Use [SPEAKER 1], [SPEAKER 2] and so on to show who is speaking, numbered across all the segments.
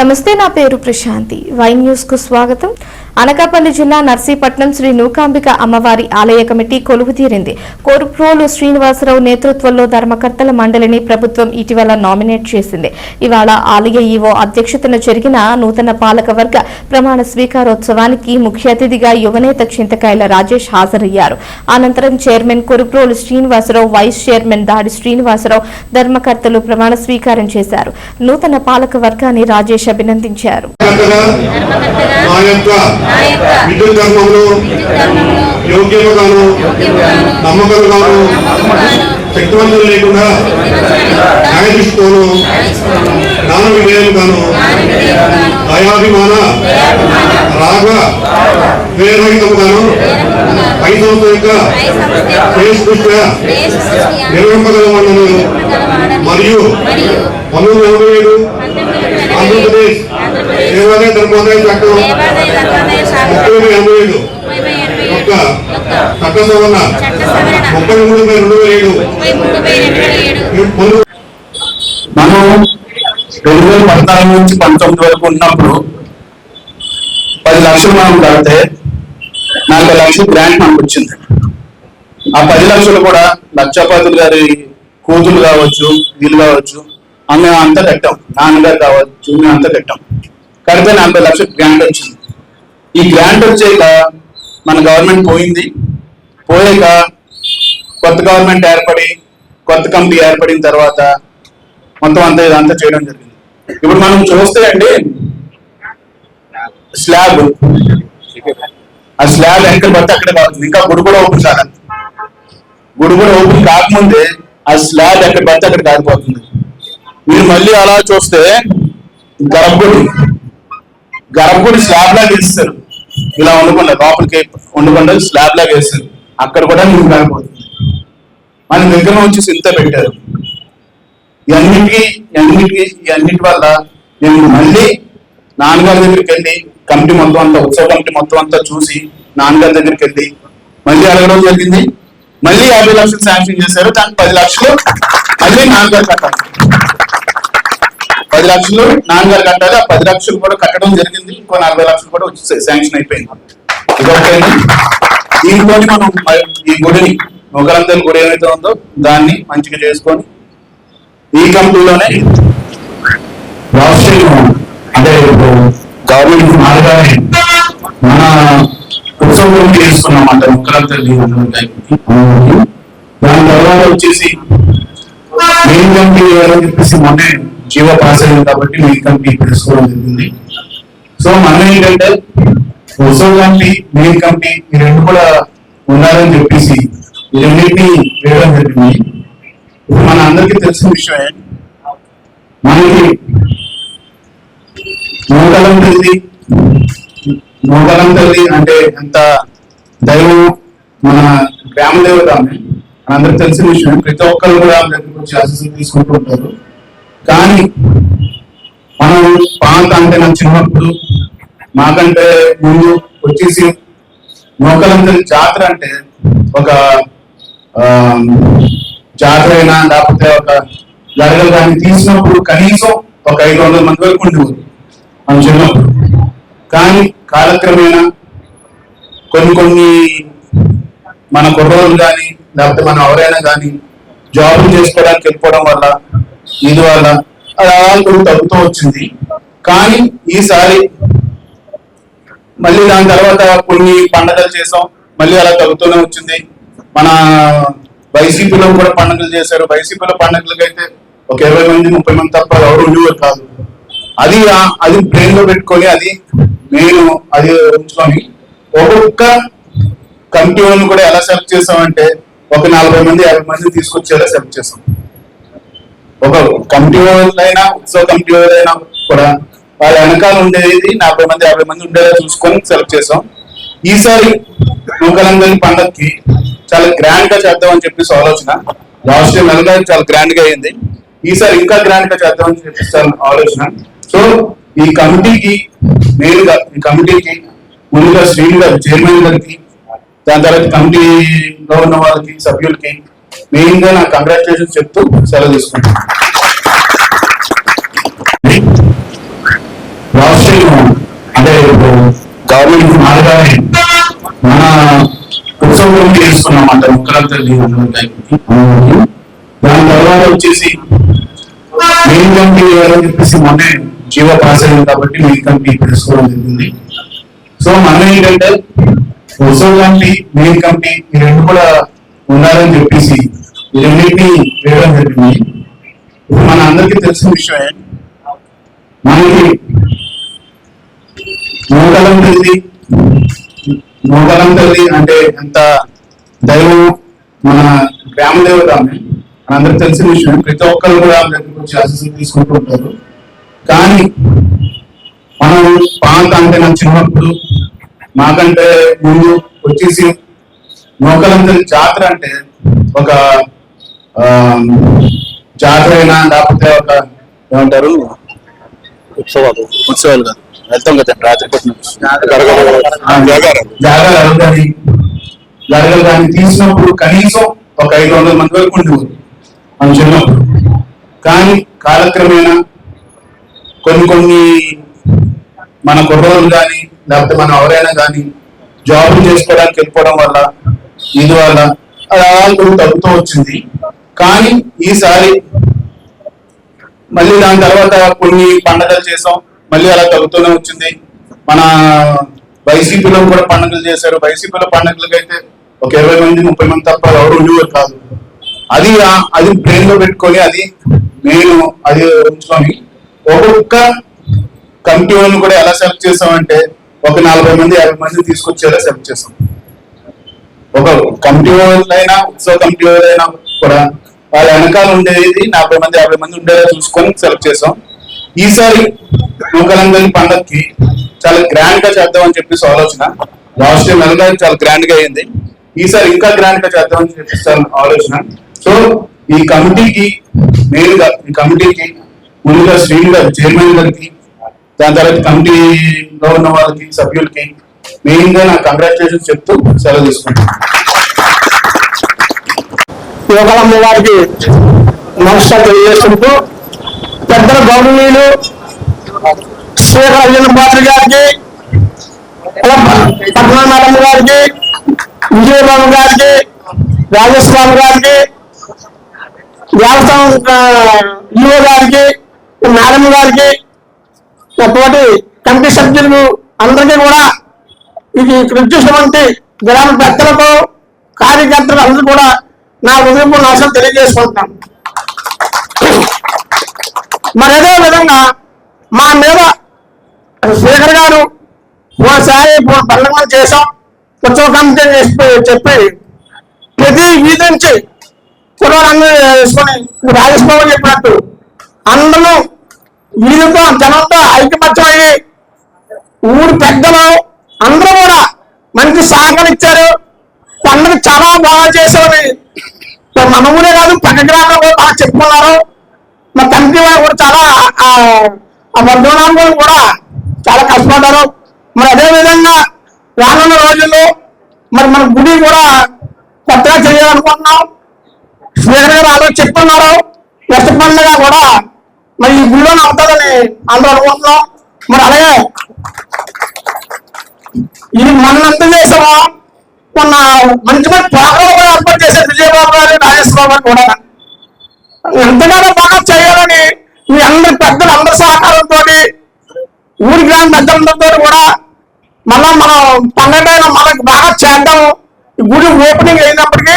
[SPEAKER 1] నమస్తే నా పేరు ప్రశాంతి. వై న్యూస్కు స్వాగతం. అనకాపల్లి జిల్లా నర్సీపట్నం శ్రీ నూకాంబిక అమ్మవారి ఆలయ కమిటీ కొలువు తీరింది. కోరుప్రోలు శ్రీనివాసరావు నేతృత్వంలో ధర్మకర్తల మండలిని ప్రభుత్వం ఇటీవల నామినేట్ చేసింది. ఇవాళ ఆలయ ఈవో అధ్యక్షతన జరిగిన నూతన పాలక వర్గ ప్రమాణ స్వీకారోత్సవానికి ముఖ్య అతిథిగా యువనేత చింతకాయల రాజేష్ హాజరయ్యారు. అనంతరం chairman Koruprolu Srinivasarao vice chairman Dadi Srinivasarao ధర్మకర్తలు ప్రమాణ స్వీకారం చేశారు. నూతన పాలక వర్గాన్ని రాజేష్ అభినందించారు.
[SPEAKER 2] శక్తివంతులు లేకుండా న్యాయదృష్టితోను జ్ఞాన దయాభిమాన రాగ వేరహితముగాను యొక్క నిర్వహింపగలమన్నను మరియు పంతొమ్మిది ఎనభై ఏడు ఆంధ్రప్రదేశ్. దేవాలయ ధర్మోదయ చట్టం ముప్పై ఎనభై ఏడు. యొక్క చట్ట సవరణ ముప్పై మూడు బై రెండు వేల ఏడు.
[SPEAKER 3] మనం రెండు వేల పద్నాలుగు నుంచి పంతొమ్మిది వరకు ఉన్నప్పుడు పది లక్షలు మనం కడితే నలభై లక్షలు గ్రాంట్ మనకు వచ్చింది. ఆ పది లక్షలు కూడా లక్షాపతులు గారి కూతురు కావచ్చు వీళ్ళు కావచ్చు అమ్మే అంతా కట్టాం. నాన్నగారు కావచ్చు మేము అంతా కట్టాం. కడితే నలభై లక్షలు గ్రాంట్ వచ్చింది. ఈ గ్రాంట్ వచ్చాక మన గవర్నమెంట్ పోయింది. పోయాక కొత్త గవర్నమెంట్ ఏర్పడి కొత్త కమిటీ ఏర్పడిన తర్వాత మొత్తం అంతా ఇదంతా చేయడం జరిగింది. ఇప్పుడు మనం చూస్తే అండి స్లాబ్. ఆ స్లాబ్ ఎక్కడ పడితే అక్కడ కావచ్చు ఇంకా గుడి కూడా ఓపెన్ కాదు. గుడి కూడా ఓపెన్ కాకముందే ఆ స్లాబ్ ఎక్కడ పడితే అక్కడ కాలిపోతుంది. మీరు మళ్ళీ అలా చూస్తే గర్భగుడి గర్భగుడి స్లాబ్ లాగా వేస్తారు. ఇలా వండుకుండా లోపలికి వండుకుండా స్లాబ్ లాగా వేస్తారు. అక్కడ కూడా మీరు కాలిపోతుంది మన దగ్గర వచ్చి సింత పెట్టారు. ఇవన్నిటికీ ఇవన్నిటికీ ఇవన్నిటి వల్ల నేను మళ్ళీ నాన్నగారి దగ్గరికి వెళ్ళి కమిటీ మొత్తం అంతా ఉత్సవ కమిటీ మొత్తం అంతా చూసి నాన్నగారి దగ్గరికి వెళ్ళి మళ్ళీ అడగడం జరిగింది. మళ్ళీ యాభై లక్షలు శాంక్షన్ చేశారు. దానికి పది లక్షలు మళ్ళీ నాన్నగారు కట్టాలి. పది లక్షలు నాన్నగారు కట్టాలి ఆ పది లక్షలు కూడా కట్టడం జరిగింది. ఇంకో నలభై లక్షలు కూడా వచ్చి శాంక్షన్ అయిపోయింది. ఇదొకటి. దీంతో మనం ఈ గుడిని మొగలందరి గుడి ఏమైతే ఉందో దాన్ని మంచిగా చేసుకొని ఈ కంపెనీలోనే రాష్ట్రీయ అంటే గవర్నమెంట్ మన ఉత్సవం చేసుకున్నామంట అంటే ముక్కలంతా దాని తర్వాత వచ్చేసి ఏం కంపెనీ చెప్పేసి మొన్నే జీవో పాస్ అయింది కాబట్టి మెయిన్ కమిటీ తెలుసుకోవడం జరిగింది. సో మనం ఏంటంటే ఉత్సవ కంపెనీ మెయిన్ కంపెనీ ఈ రెండు కూడా ఉండాలని చెప్పేసి ఈ రెండింటిని వేయడం జరిగింది. ఇప్పుడు మన అందరికీ తెలిసిన విషయమే మనకి నూకలం తల్లి నూకలం తల్లి అంటే ఎంత దైవం మన గ్రామ దేవత ఆమె మనందరికి తెలిసిన విషయం ప్రతి ఒక్కరు కూడా ఆమె దగ్గరకు వచ్చి ఆశీస్సులు తీసుకుంటూ ఉంటారు. కానీ మనం పాత అంటే మన చిన్నప్పుడు మాకంటే ముందు వచ్చేసి నూకలందరి జాతర అంటే ఒక జాతర అయినా లేకపోతే ఒక జరగలు కానీ తీసినప్పుడు కనీసం ఒక ఐదు వందల మంది వరకు ఉండేవారు మనం చిన్నప్పుడు. కానీ కాలక్రమేణా కొన్ని కొన్ని మన కుర్రోళ్ళు కానీ లేకపోతే మనం ఎవరైనా కానీ జాబులు చేసుకోవడానికి వెళ్ళిపోవడం వల్ల ఇది వల్ల అది తగ్గుతూ వచ్చింది. కానీ ఈసారి మళ్ళీ దాని తర్వాత కొన్ని పండగలు చేసాం. మళ్ళీ అలా తగ్గుతూనే వచ్చింది. మన వైసీపీలో కూడా పండుగలు చేశారు. వైసీపీలో పండుగలకి అయితే ఒక ఇరవై మంది ముప్పై మంది తప్ప ఎవరు ఉండేవారు కాదు. అది అది బ్రెయిన్లో పెట్టుకొని అది నేను అది ఉంచుకొని ఒక్కొక్క కమిటీ వాళ్ళని కూడా ఎలా సెలెక్ట్ చేసామంటే ఒక నలభై మంది యాభై మంది తీసుకొచ్చేలా సెలెక్ట్ చేసాం. ఒక కమిటీ వాళ్ళైనా ఉత్సవ కమిటీ వాళ్ళైనా కూడా వాళ్ళ వెనకాల ఉండేది నలభై మంది యాభై మంది ఉండేలా చూసుకొని సెలెక్ట్ చేసాం. ఈసారి నూకలంగని పండగకి చాలా గ్రాండ్గా చేద్దామని చెప్పేసి ఆలోచన. లాస్ట్ టైం నెలగా చాలా గ్రాండ్గా అయింది. ఈసారి ఇంకా గ్రాండ్గా చేద్దామని చెప్పేసి ఆలోచన. సో ఈ కమిటీకి మెయిన్గా ఈ కమిటీకి ముందుగా శ్రీను గారు చైర్మన్ గారికి దాని తర్వాత కమిటీలో ఉన్న వాళ్ళకి సభ్యులకి మెయిన్గా నా కంగ్రాచులేషన్ చెప్తూ సెలవు తీసుకుంటాను లాస్ట్ అంటే గవర్నమెంట్ మారగానే మన ఉత్సవం చేసుకున్నాం అంట ముఖ్యమంత్రి దాని తర్వాత వచ్చేసి మెయిన్ కంపెనీ అని చెప్పేసి మొన్నే జీవ పాస్ అయింది కాబట్టి మెయిన్ కంపెనీ తీసుకోవడం జరిగింది. సో మనం ఏంటంటే ఉత్సవ కంపెనీ మెయిన్ కంపెనీ ఈ రెండు కూడా ఉండాలని చెప్పేసి ఈ వేయడం జరిగింది ఇప్పుడు మన అందరికీ తెలిసిన విషయమే మనకి నూకలం తల్లి నూకలం తల్లి అంటే ఎంత దైవం మన గ్రామ దేవత ఆమె. మనందరికి తెలిసిన విషయం ప్రతి ఒక్కరు కూడా ఆమె దగ్గరికి వచ్చి ఆశీస్సులు తీసుకుంటూ ఉంటారు. కానీ మనం పాత అంటే మన చిన్నప్పుడు మాకంటే ముందు వచ్చేసి నూకలం తల్లి జాతర అంటే ఒక జాతర అయినా లేకపోతే ఒక ఏమంటారు?
[SPEAKER 4] ఉత్సవాలు. ఉత్సవాలు కాదు. వెళ్తాం కదా రాత్రి
[SPEAKER 3] జాగాలు కానీ జరగలు. కానీ తీసినప్పుడు కనీసం ఒక ఐదు వందల మంది వరకు ఉండేవారు మనం చిన్నప్పుడు. కానీ కాలక్రమేణా కొన్ని కొన్ని మన కుర్రోళ్ళు కానీ లేకపోతే మనం ఎవరైనా కానీ జాబ్ చేసుకోవడానికి వెళ్ళిపోవడం వల్ల ఇది వల్ల అలా తగ్గుతూ వచ్చింది. కానీ ఈసారి మళ్ళీ దాని తర్వాత కొన్ని పండగలు చేసాం. మళ్ళీ అలా తగ్గుతూనే వచ్చింది. మన వైసీపీలో కూడా పండుగలు చేశారు. వైసీపీలో పండుగలకైతే అయితే ఒక ఇరవై మంది ముప్పై మంది తప్ప ఎవరు ఉండేవారు కాదు. అది అది బ్రెయిన్లో పెట్టుకొని అది నేను అది ఉంచుకొని ఒక్కొక్క కమిటీ వాళ్ళని కూడా ఎలా సెలెక్ట్ చేసామంటే ఒక నలభై మంది యాభై మంది తీసుకొచ్చేలా సెలెక్ట్ చేసాం. ఒక కమిటీ వాళ్ళైనా ఉత్సవ కమిటీ వాళ్ళైనా కూడా వాళ్ళ వెనకాల ఉండేది నలభై మంది యాభై మంది ఉండేలా చూసుకొని సెలెక్ట్ చేసాం. ఈసారి నూకలంగని పండగకి చాలా గ్రాండ్గా చేద్దామని చెప్పేసి ఆలోచన. లాస్ట్ టైం నెలగా చాలా గ్రాండ్గా అయింది. ఈసారి ఇంకా గ్రాండ్గా చేద్దామని చెప్పేసి ఆలోచన. సో ఈ కమిటీకి మెయిన్గా ఈ కమిటీకి ముందుగా శ్రీను గారు చైర్మన్ గారికి దాని తర్వాత కమిటీలో ఉన్న వాళ్ళకి సభ్యులకి మెయిన్గా నా కంగ్రాచులేషన్స్ చెప్తూ సెలవు తీసుకుంటాను
[SPEAKER 5] యువకలమ్మ వారికి నమస్కారం తెలియజేస్తుంటూ పెద్దల గౌరవనీయులు శ్రీ అర్జున పాత్రి గారికి పట్నా గారికి విజయబాబు గారికి రాజేశ్వరరావు గారికి వ్యవసాయం యువ గారికి మేడం గారికి తోటి కమిటీ సభ్యులు అందరికీ కూడా ఇది కృషి గ్రామ పెద్దలకు కార్యకర్తలు అందరూ కూడా నా హృదయపు నాశనం తెలియజేసుకుంటున్నాను మరి అదే విధంగా మా మీద శేఖర్ గారు ఓసారి పండుగ చేశాం. ఉత్సవ కమిటీ చెప్పి చెప్పి ప్రతి వీధి నుంచి కుర్రాళ్ళందరూ వేసుకొని రాజేష్ బాబు చెప్పినట్టు అందరూ వీధితో జనంతో ఐకమత్యం ఊరు పెద్దలు అందరూ కూడా మంచి సహకరించారు. పండుగ చాలా బాగా చేసేవారు మన ఊరే కాదు పక్క గ్రామంలో కూడా బాగా చెప్పుకున్నారు. మా తండ్రి వారు కూడా చాలా ఆ, కూడా చాలా కష్టపడ్డారు. మరి అదే విధంగా రానున్న రోజుల్లో మరి మన గుడి కూడా కొత్తగా చేయాలనుకుంటున్నాం. స్పీకర్ గారు ఆల్రెడీ చెప్తున్నారు. నెక్స్ట్ పండుగ కూడా మరి ఈ గుడిలో అవుతుందని అందరూ అనుకుంటున్నాం. మరి అలాగే ఇది మనంతా చేసామా? మొన్న మంచి మంచి ప్రోగ్రామ్ కూడా ఏర్పాటు చేశారు విజయబాబు గారు నాగేశ్వరరావు గారు కూడా. ఎంతగానో బాగా చేయాలని మీ అందరి పెద్దలు అందరి సహకారంతో ఊరి గ్రామ పెద్దలందరితో కూడా మళ్ళా మనం పన్నెండైన మనకు బాగా చేద్దాం ఈ గుడి ఓపెనింగ్ అయినప్పటికీ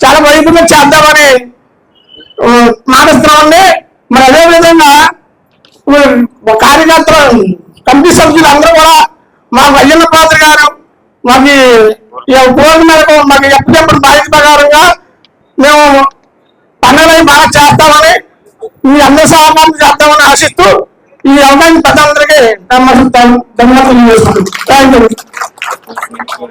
[SPEAKER 5] చాలా వైపుగా చేద్దామని మానేస్తున్నామండి. మరి అదే విధంగా కార్యకర్తలు కమిటీ సభ్యులు అందరూ కూడా మా వయ్యన్న పాత్ర గారు మాకు కోరిక మేరకు మాకు ఎప్పటికప్పుడు బాధ్యత ప్రకారంగా మేము పనులని బాగా చేస్తామని మీ అందరి సహకారం చేస్తామని ఆశిస్తూ ఈ అవకాశం పెద్దలందరికీ ధన్యవాదాలు ధన్యవాదాలు థ్యాంక్ యూ